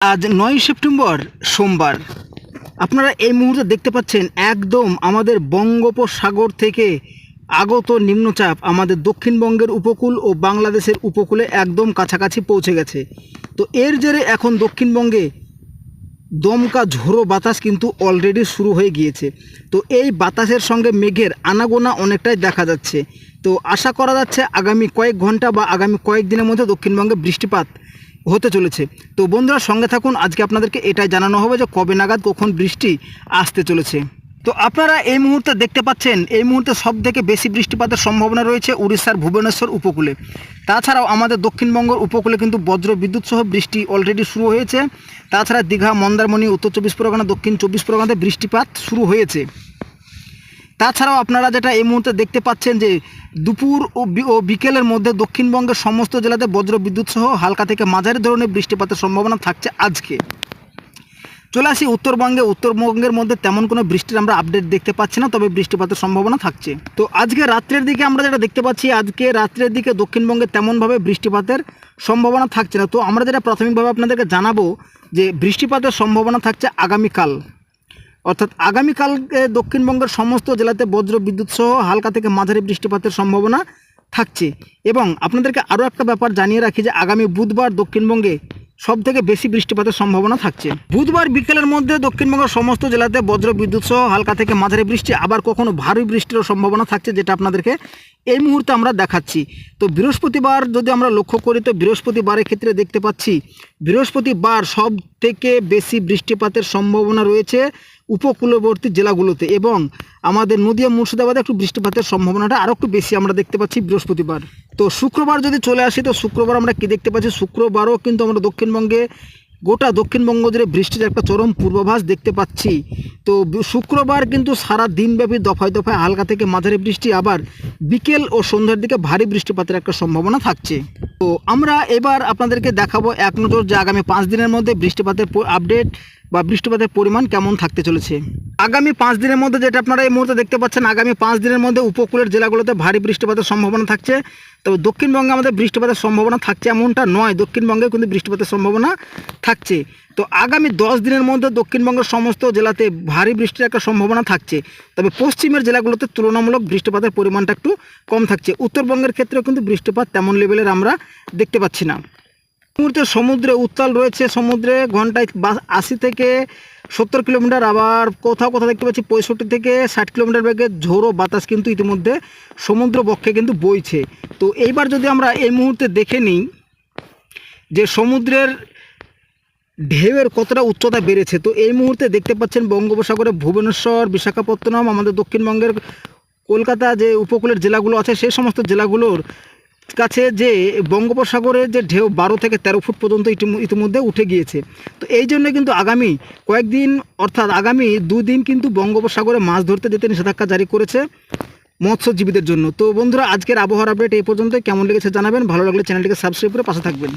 আজ নয় সেপ্টেম্বর, সোমবার। আপনারা এই মুহূর্তে দেখতে পাচ্ছেন একদম আমাদের বঙ্গোপসাগর থেকে আগত নিম্নচাপ আমাদের দক্ষিণবঙ্গের উপকূল ও বাংলাদেশের উপকূলে একদম কাছাকাছি পৌঁছে গেছে। তো এর জেরে এখন দক্ষিণবঙ্গে দমকা ঝোড়ো বাতাস কিন্তু অলরেডি শুরু হয়ে গিয়েছে। তো এই বাতাসের সঙ্গে মেঘের আনাগোনা অনেকটাই দেখা যাচ্ছে। তো আশা করা যাচ্ছে আগামী কয়েক ঘণ্টা বা আগামী কয়েক দিনের মধ্যে দক্ষিণবঙ্গে বৃষ্টিপাত হতে চলেছে। তো বন্ধুরা, সঙ্গে থাকুন, আজকে আপনাদেরকে এটাই জানানো হবে যে কবে নাগাদ কখন বৃষ্টি আসতে চলেছে। তো আপনারা এই মুহূর্তে দেখতে পাচ্ছেন, এই মুহূর্তে সব থেকে বেশি বৃষ্টিপাতের সম্ভাবনা রয়েছে উড়িষ্যার ভুবনেশ্বর উপকূলে। তাছাড়াও আমাদের দক্ষিণবঙ্গের উপকূলে কিন্তু বজ্র বিদ্যুৎ সহ বৃষ্টি অলরেডি শুরু হয়েছে। তাছাড়া দীঘা, মন্দারমণি, উত্তর চব্বিশ পরগনা, দক্ষিণ চব্বিশ পরগনাতে বৃষ্টিপাত শুরু হয়েছে। তাছাড়াও আপনারা যেটা এই মুহূর্তে দেখতে পাচ্ছেন যে দুপুর ও বিকেলের মধ্যে দক্ষিণবঙ্গের সমস্ত জেলাতে বজ্র বিদ্যুৎ সহ হালকা থেকে মাঝারি ধরনের বৃষ্টিপাতের সম্ভাবনা থাকছে আজকে। চলে আসি উত্তরবঙ্গে। উত্তরবঙ্গের মধ্যে তেমন কোনো বৃষ্টির আমরা আপডেট দেখতে পাচ্ছি না, তবে বৃষ্টিপাতের সম্ভাবনা থাকছে। তো আজকে রাত্রের দিকে আমরা যেটা দেখতে পাচ্ছি, আজকে রাত্রের দিকে দক্ষিণবঙ্গে তেমনভাবে বৃষ্টিপাতের সম্ভাবনা থাকছে না। তো আমরা যেটা প্রাথমিকভাবে আপনাদেরকে জানাব যে বৃষ্টিপাতের সম্ভাবনা থাকছে আগামীকাল। অর্থাৎ আগামীকাল দক্ষিণবঙ্গের সমস্ত জেলাতে বজ্র বিদ্যুৎ সহ হালকা থেকে মাঝারি বৃষ্টিপাতের সম্ভাবনা থাকছে। এবং আপনাদেরকে আরও একটা ব্যাপার জানিয়ে রাখি যে আগামী বুধবার দক্ষিণবঙ্গে সব থেকে বেশি বৃষ্টিপাতের সম্ভাবনা থাকছে। বুধবার বিকেলের মধ্যে দক্ষিণবঙ্গের সমস্ত জেলাতে বজ্র বিদ্যুৎ সহ হালকা থেকে মাঝারি বৃষ্টি, আবার কখনো ভারী বৃষ্টিরও সম্ভাবনা থাকছে, যেটা আপনাদেরকে এই মুহূর্তে আমরা দেখাচ্ছি। তো বৃহস্পতিবার যদি আমরা লক্ষ্য করি, তো বৃহস্পতিবারের ক্ষেত্রে দেখতে পাচ্ছি, বৃহস্পতিবার সব থেকে বেশি বৃষ্টিপাতের সম্ভাবনা রয়েছে উপকূলবর্তী জেলাগুলোতে এবং আমাদের নদীয়া, মুর্শিদাবাদে একটু বৃষ্টিপাতের সম্ভাবনাটা আরও একটু বেশি আমরা দেখতে পাচ্ছি বৃহস্পতিবার। তো শুক্রবার যদি চলে আসি, তো শুক্রবার আমরা কি দেখতে পাচ্ছি? শুক্রবারও কিন্তু আমরা দক্ষিণবঙ্গে গোটা দক্ষিণবঙ্গ জুড়ে বৃষ্টির একটা চরম পূর্বাভাস দেখতে পাচ্ছি। তো শুক্রবার কিন্তু সারা দিনব্যাপী দফায় দফায় হালকা থেকে মাঝারি বৃষ্টি, আবার বিকেল ও সন্ধ্যার দিকে ভারী বৃষ্টিপাতের একটা সম্ভাবনা থাকছে। তো আমরা এবার আপনাদেরকে দেখাবো এক নজর যে আগামী পাঁচ দিনের মধ্যে বৃষ্টিপাতের আপডেট বা বৃষ্টিপাতের পরিমাণ কেমন থাকতে চলেছে? আগামী পাঁচ দিনের মধ্যে যেটা আপনারা এই মুহূর্তে দেখতে পাচ্ছেন, আগামী পাঁচ দিনের মধ্যে উপকূলের জেলাগুলোতে ভারী বৃষ্টিপাতের সম্ভাবনা থাকছে। তবে দক্ষিণবঙ্গে আমাদের বৃষ্টিপাতের সম্ভাবনা থাকছে এমনটা নয় দক্ষিণবঙ্গে কিন্তু বৃষ্টিপাতের সম্ভাবনা থাকছে। তো আগামী দশ দিনের মধ্যে দক্ষিণবঙ্গের সমস্ত জেলাতে ভারী বৃষ্টির একটা সম্ভাবনা থাকছে। তবে পশ্চিমের জেলাগুলোতে তুলনামূলক বৃষ্টিপাতের পরিমাণটা একটু কম থাকছে। উত্তরবঙ্গের ক্ষেত্রেও কিন্তু বৃষ্টিপাত তেমন লেভেলের আমরা দেখতে পাচ্ছি না। মুহূর্তে সমুদ্রে উত্তাল রয়েছে, সমুদ্রে ঘন্টায় আশি থেকে সত্তর কিলোমিটার, আবার কোথাও কোথাও দেখতে পাচ্ছি পঁয়ষট্টি থেকে ষাট কিলোমিটার বেগে ঝোড়ো বাতাস কিন্তু ইতিমধ্যে সমুদ্র বক্ষে কিন্তু বইছে। তো এইবার যদি আমরা এই মুহূর্তে দেখে নিই যে সমুদ্রের ঢেউয়ের কতটা উচ্চতা বেড়েছে, তো এই মুহূর্তে দেখতে পাচ্ছেন বঙ্গোপসাগরে ভুবনেশ্বর, বিশাখাপত্তনম, আমাদের দক্ষিণবঙ্গের কলকাতা যে উপকূলের জেলাগুলো আছে, সেই সমস্ত জেলাগুলোর কাছে যে বঙ্গোপসাগরের যে ঢেউ বারো থেকে তেরো ফুট পর্যন্ত ইতিম- ইতিমধ্যে উঠে গিয়েছে। তো এই জন্য কিন্তু আগামী কয়েকদিন, অর্থাৎ আগামী দুদিন কিন্তু বঙ্গোপসাগরে মাছ ধরতে যেতে নিষেধাজ্ঞা জারি করেছে মৎস্যজীবীদের জন্য। তো বন্ধুরা, আজকের আবহাওয়ার আপডেট এই পর্যন্ত কেমন লেগেছে জানাবেন। ভালো লাগলে চ্যানেলটিকে সাবস্ক্রাইব করে পাশে থাকবেন।